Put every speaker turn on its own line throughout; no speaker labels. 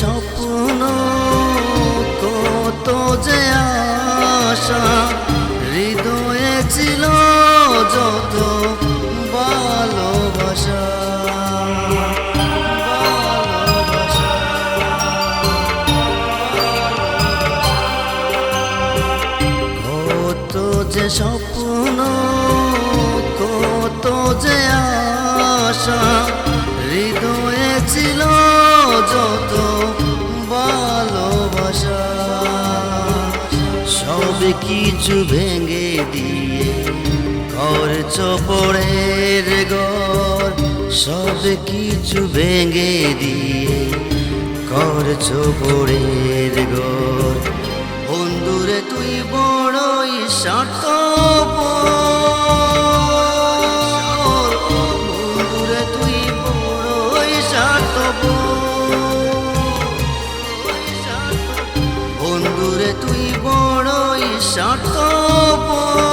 স্বপ্ন কত যে আশা, হৃদয়ে ছিল যত ভালোবাসা যে স্বপ্ন, কত যে আশা, হৃদয়ে ছিল যত ভালোবাসা সব কিছু ভেঙে দিয়ে ঘর চপড়ের ঘর, সব কিছু ভেঙে দিয়ে ঘর চপড়ের ঘর। বন্ধুরে, তুই বড়ই স্বার্থপর। বড়ই স্বার্থপর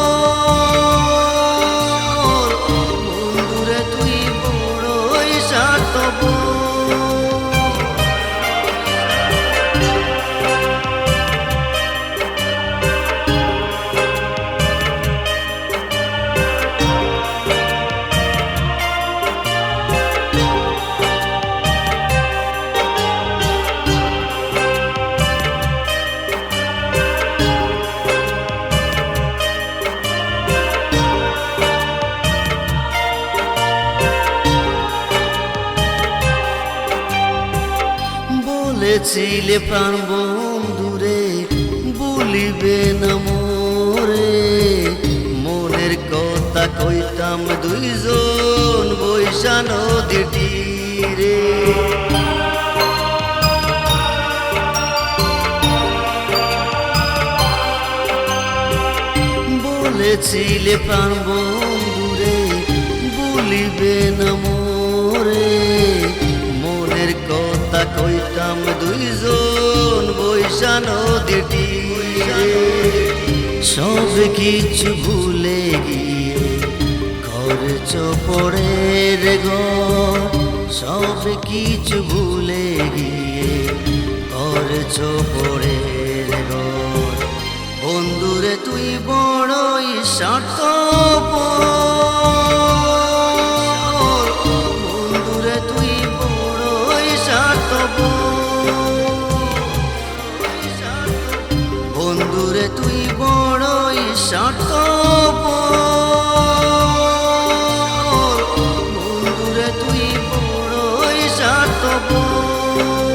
বলেছিলে প্রাণ বন্ধুরে, বলিবে না মোরে। মনের কথা কইতাম দুইজন বৈশা নদীর রে বলেছিলে প্রাণ বন্ধুরে, বলিবে না মোরে। কইতাম দুইজন বৈশা তীরে। সব কিছু ভুলে গিয়ে ঘর চপড়ের ঘর সব কিছু ভুলে গিয়ে ঘর চপড়ের ঘর বন্ধুরে তুই বড়ই স্বার্থপর। বন্ধুরে তুই বড়ই সত বন্ধুরে তুই বড়ই স্বার্থপর।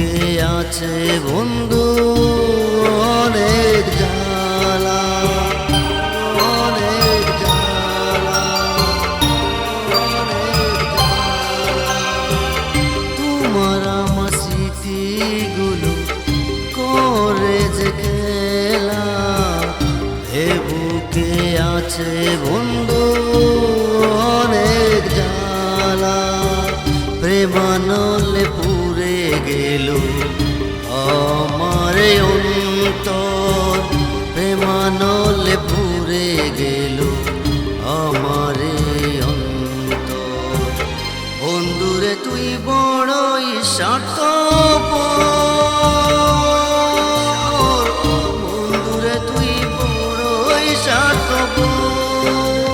বুকে আছে বন্ধু? অনেক জ্বালা, অনেক তোমার আমার স্মৃতিগুলো করে যে খেলা। হে বুকে আছে বন্ধু গেল। আমার অন্তর প্রেমানলে পুরে গেল। আমার অন্তর। বন্ধুরে, তুই বড়ই স্বার্থপর। বন্ধুরে, তুই বড়ই স্বার্থপর।